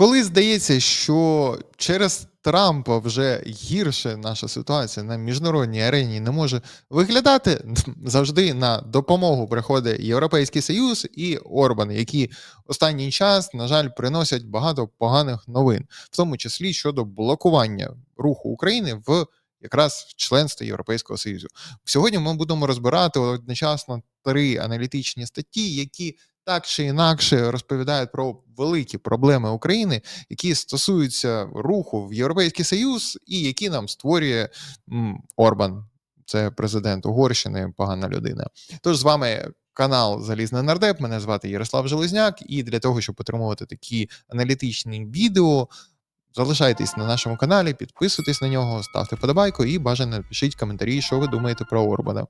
Коли здається, що через Трампа вже гірше наша ситуація на міжнародній арені не може виглядати, завжди на допомогу приходить Європейський Союз і Орбан, які останній час, на жаль, приносять багато поганих новин, в тому числі щодо блокування руху України в якраз членство Європейського Союзу. Сьогодні ми будемо розбирати одночасно три аналітичні статті, які так чи інакше розповідають про великі проблеми України, які стосуються руху в Європейський Союз, і які нам створює м, Орбан. Це президент Угорщини, погана людина. Тож з вами канал Залізний Нардеп. Мене звати Ярослав Железняк. І для того, щоб отримувати такі аналітичні відео, залишайтесь на нашому каналі, підписуйтесь на нього, ставте подобайку і бажано напишіть коментарі, що ви думаєте про Орбана.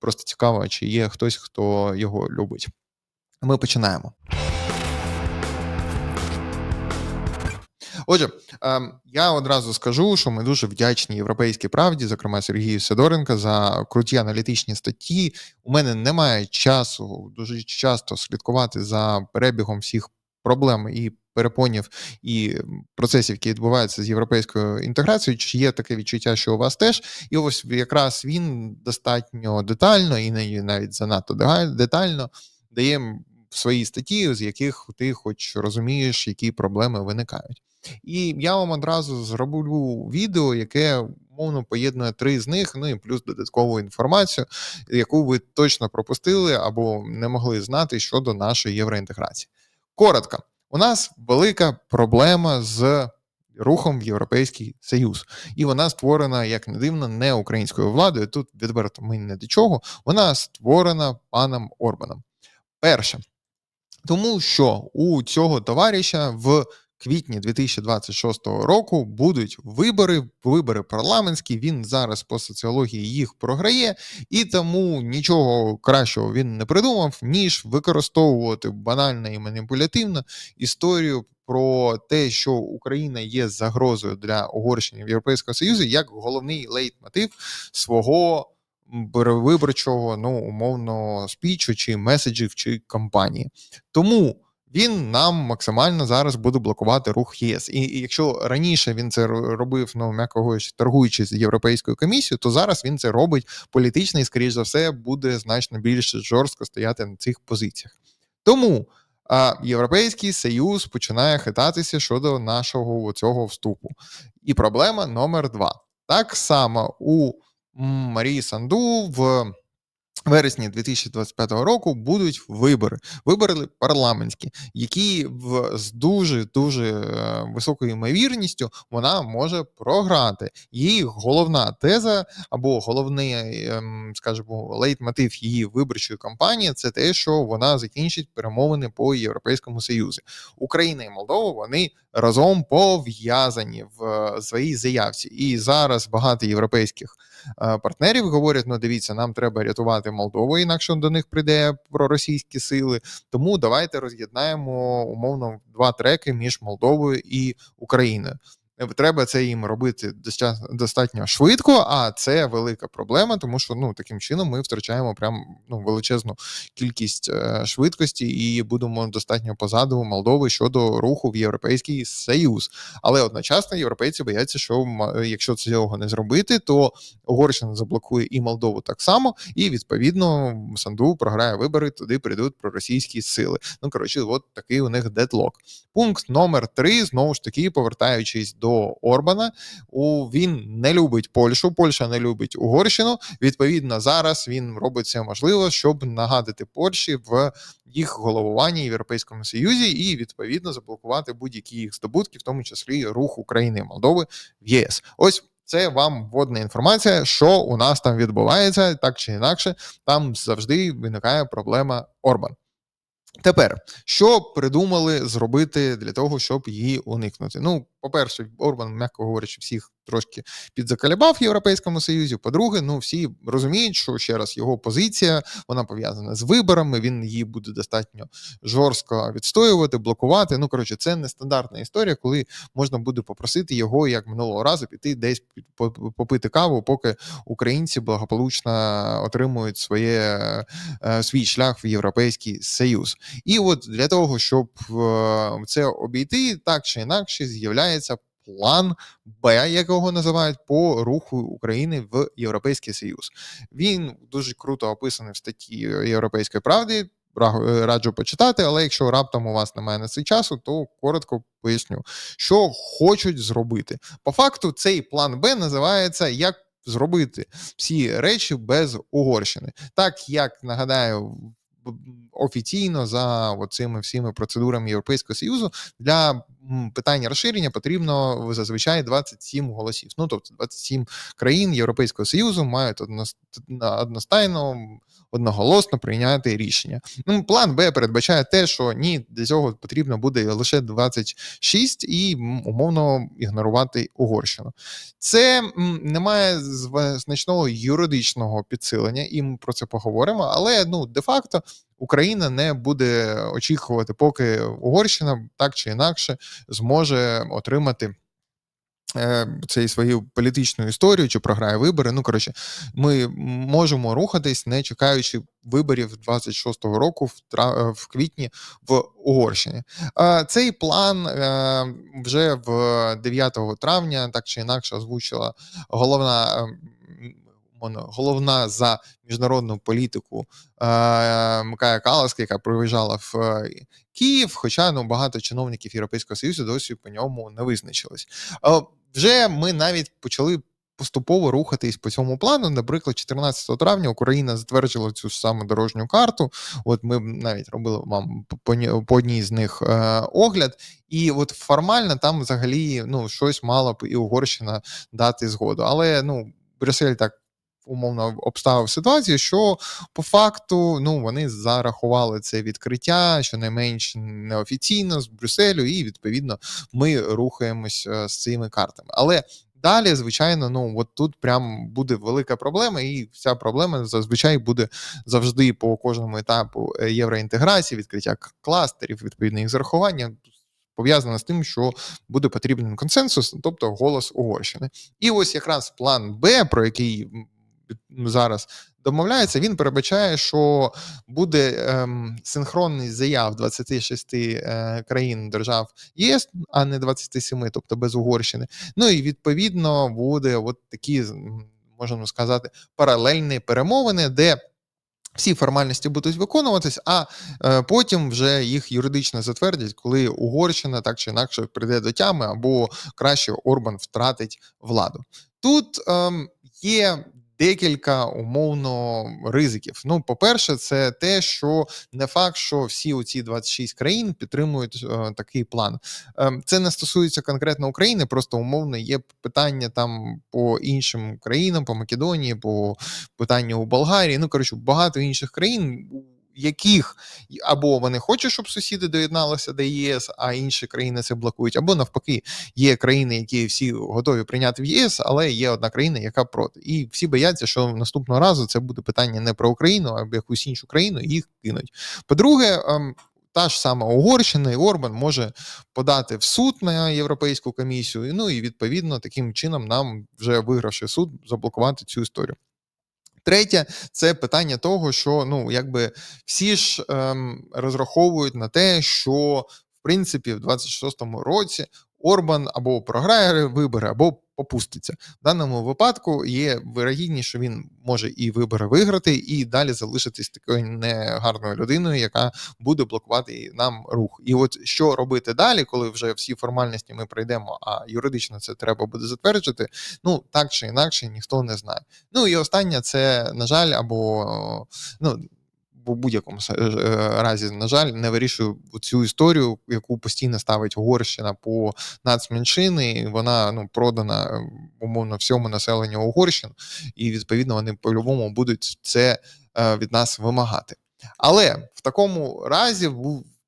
Просто цікаво, чи є хтось, хто його любить. Ми починаємо. Отже, ем, я одразу скажу, що ми дуже вдячні європейській правді, зокрема Сергію Сидоренко, за круті аналітичні статті. У мене немає часу дуже часто слідкувати за перебігом всіх проблем і перепонів і процесів, які відбуваються з європейською інтеграцією. Чи є таке відчуття, що у вас теж? І ось якраз він достатньо детально і навіть занадто детально дає свої статті, з яких ти хоч розумієш, які проблеми виникають. І я вам одразу зроблю відео, яке мовно поєднує три з них, ну і плюс додаткову інформацію, яку ви точно пропустили або не могли знати щодо нашої євроінтеграції. Коротко, у нас велика проблема з рухом в Європейський Союз, і вона створена, як не дивно, не українською владою. Тут відверто ми не до чого. Вона створена паном Орбаном. Перше, тому що у цього товариша в квітні 2026 року будуть вибори, вибори парламентські. Він зараз по соціології їх програє, і тому нічого кращого він не придумав, ніж використовувати банально і маніпулятивно історію. Про те, що Україна є загрозою для Угорщини в Європейського Союзу як головний лейтмотив свого виборчого, ну умовно, спічу чи меседжів чи кампанії. Тому він нам максимально зараз буде блокувати рух ЄС. І, і якщо раніше він це робив, ну м'яко говорячи, торгуючи з європейською комісією, то зараз він це робить політично і, скоріш за все, буде значно більш жорстко стояти на цих позиціях. Тому а, Європейський Союз починає хитатися щодо нашого цього вступу. І проблема номер два. Так само у Марії Санду в вересні 2025 року будуть вибори, вибори парламентські, які в з дуже дуже е, високою ймовірністю вона може програти. Її головна теза або головний, ем, скажімо, лейтмотив її виборчої кампанії це те, що вона закінчить перемовини по європейському союзі. Україна і Молдова вони разом пов'язані в е, своїй заявці, і зараз багато європейських е, партнерів говорять: ну дивіться, нам треба рятувати Молдову, інакше до них прийде проросійські сили. Тому давайте роз'єднаємо умовно два треки між Молдовою і Україною. Треба це їм робити достатньо швидко, а це велика проблема, тому що ну таким чином ми втрачаємо прям ну величезну кількість е, швидкості і будемо достатньо позаду Молдови щодо руху в Європейський Союз. Але одночасно європейці бояться, що якщо цього не зробити, то Угорщина заблокує і Молдову так само, і відповідно Санду програє вибори. Туди прийдуть проросійські сили. Ну коротше, от такий у них дедлок. Пункт номер три знову ж таки повертаючись до до Орбана. У він не любить Польщу, Польща не любить Угорщину. Відповідно, зараз він робить все можливе, щоб нагадати Польщі в їх головуванні в Європейському Союзі і відповідно заблокувати будь-які їх здобутки, в тому числі рух України і Молдови в ЄС. Ось. Це вам вводна інформація, що у нас там відбувається, так чи інакше, там завжди виникає проблема Орбан. Тепер що придумали зробити для того, щоб її уникнути? Ну, по-перше, Орбан, м'яко говорячи, всіх трошки підзакалібав в Європейському Союзі. По-друге, ну всі розуміють, що ще раз його позиція вона пов'язана з виборами. Він її буде достатньо жорстко відстоювати, блокувати. Ну коротше, це нестандартна історія, коли можна буде попросити його як минулого разу піти десь попити каву, поки українці благополучно отримують своє е, свій шлях в Європейський Союз. І от для того, щоб е, це обійти, так чи інакше з'являється план Б, якого називають по руху України в Європейський Союз. Він дуже круто описаний в статті Європейської правди. Раджу почитати, але якщо раптом у вас немає на це часу, то коротко поясню, що хочуть зробити. По факту, цей план Б називається як зробити всі речі без Угорщини. Так як нагадаю, офіційно за цими всіми процедурами Європейського союзу для питання розширення потрібно зазвичай 27 голосів. Ну тобто 27 країн Європейського союзу мають одностайно одноголосно прийняти рішення. Ну, план Б передбачає те, що ні, для цього потрібно буде лише 26 і умовно ігнорувати Угорщину. Це не має значного юридичного підсилення, і ми про це поговоримо. Але ну де-факто Україна не буде очікувати, поки Угорщина так чи інакше зможе отримати. Е, цей свою політичну історію чи програє вибори. Ну коротше, ми можемо рухатись, не чекаючи виборів 26-го року, в тра... в квітні в Угорщині. Цей план е, вже в 9 травня, так чи інакше, озвучила головна ем, головна за міжнародну політику е, Микая Каласка, яка приїжджала в е, Київ. Хоча ну багато чиновників Європейського союзу досі по ньому не визначились. Е, вже ми навіть почали. Поступово рухатись по цьому плану. Наприклад, 14 травня Україна затвердила цю саму дорожню карту. От ми навіть робили вам по, одній з них огляд, і от формально там взагалі ну щось мало б і Угорщина дати згоду. Але ну Брюссель так умовно обставив ситуацію, що по факту ну вони зарахували це відкриття, щонайменш неофіційно з Брюсселю, і відповідно ми рухаємось е, з цими картами. Але Далі, звичайно, ну от тут прям буде велика проблема, і вся проблема зазвичай буде завжди по кожному етапу е, євроінтеграції, відкриття кластерів, відповідно їх зарахування. Пов'язана з тим, що буде потрібен консенсус, тобто голос Угорщини. І ось якраз план Б, про який зараз домовляється, він передбачає, що буде ем, синхронність заяв 26 е, країн держав ЄС, а не 27, тобто без Угорщини. Ну і відповідно буде от такі, можемо сказати, паралельні перемовини, де всі формальності будуть виконуватись, а е, потім вже їх юридично затвердять, коли Угорщина так чи інакше прийде до тями, або краще Орбан втратить владу. Тут е, є декілька умовно ризиків. Ну, по-перше, це те, що не факт, що всі оці 26 країн підтримують е, такий план. Е, це не стосується конкретно України, просто умовно є питання там по іншим країнам, по Македонії, по питанню у Болгарії. Ну коротше, багато інших країн яких або вони хочуть, щоб сусіди доєдналися до ЄС, а інші країни це блокують, або навпаки, є країни, які всі готові прийняти в ЄС, але є одна країна, яка проти. І всі бояться, що наступного разу це буде питання не про Україну, а якусь іншу країну, і їх кинуть. По-друге, ем, та ж сама Угорщина і Орбан може подати в суд на європейську комісію. Ну і відповідно таким чином нам вже вигравши суд заблокувати цю історію. Третє, це питання того, що ну якби всі ж ем, розраховують на те, що в принципі в 26-му році Орбан або програє вибори, або попуститься. В даному випадку є вирогідність, що він може і вибори виграти, і далі залишитись такою негарною людиною, яка буде блокувати нам рух. І от що робити далі, коли вже всі формальності ми пройдемо, а юридично це треба буде затверджити. Ну так чи інакше, ніхто не знає. Ну і останнє це на жаль, або ну в будь-якому е, разі, на жаль, не вирішує цю історію, яку постійно ставить Угорщина по нацменшини. Вона ну продана е, умовно всьому населенню Угорщин, і відповідно вони по-любому будуть це е, від нас вимагати. Але в такому разі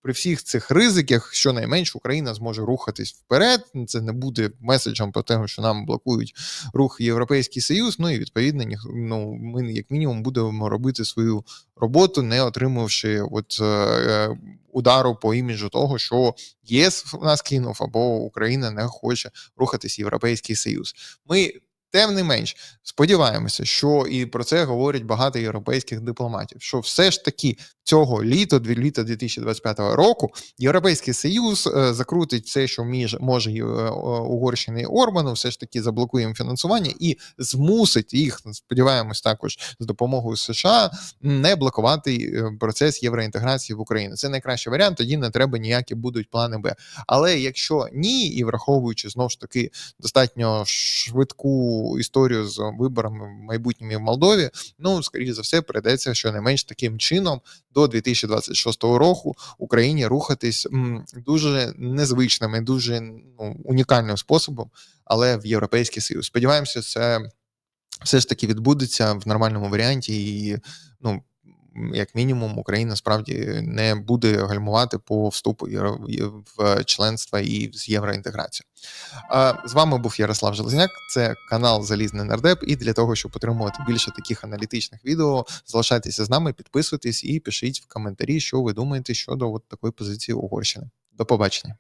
при всіх цих ризиках, щонайменш Україна зможе рухатись вперед. Це не буде меседжем про те, що нам блокують рух Європейський Союз. Ну і відповідно, ну, ми як мінімум будемо робити свою роботу, не отримавши от е, е, удару по іміджу того, що ЄС нас кинув, або Україна не хоче рухатись Європейський Союз. Ми тим не менш сподіваємося, що і про це говорять багато європейських дипломатів. Що все ж таки цього літа, дві- літа 2025 року, Європейський Союз е, закрутить все, що між може е, Угорщини і Орбану, все ж таки заблокує їм фінансування і змусить їх, сподіваємось, також з допомогою США не блокувати е, процес євроінтеграції в Україну. Це найкращий варіант. Тоді не треба ніякі будуть плани Б. Але якщо ні, і враховуючи знову ж таки достатньо швидку історію з виборами майбутніми в Молдові, ну скоріше за все, прийдеться щонайменш таким чином до 2026 року Україні рухатись дуже незвичним і дуже ну, унікальним способом, але в Європейський Союз. Сподіваємося, це все ж таки відбудеться в нормальному варіанті, і ну. Як мінімум, Україна справді не буде гальмувати по вступу в членство і з євроінтеграцію. З вами був Ярослав Железняк. Це канал Залізний Нардеп. І для того, щоб отримувати більше таких аналітичних відео, залишайтеся з нами, підписуйтесь і пишіть в коментарі, що ви думаєте щодо от такої позиції Угорщини. До побачення.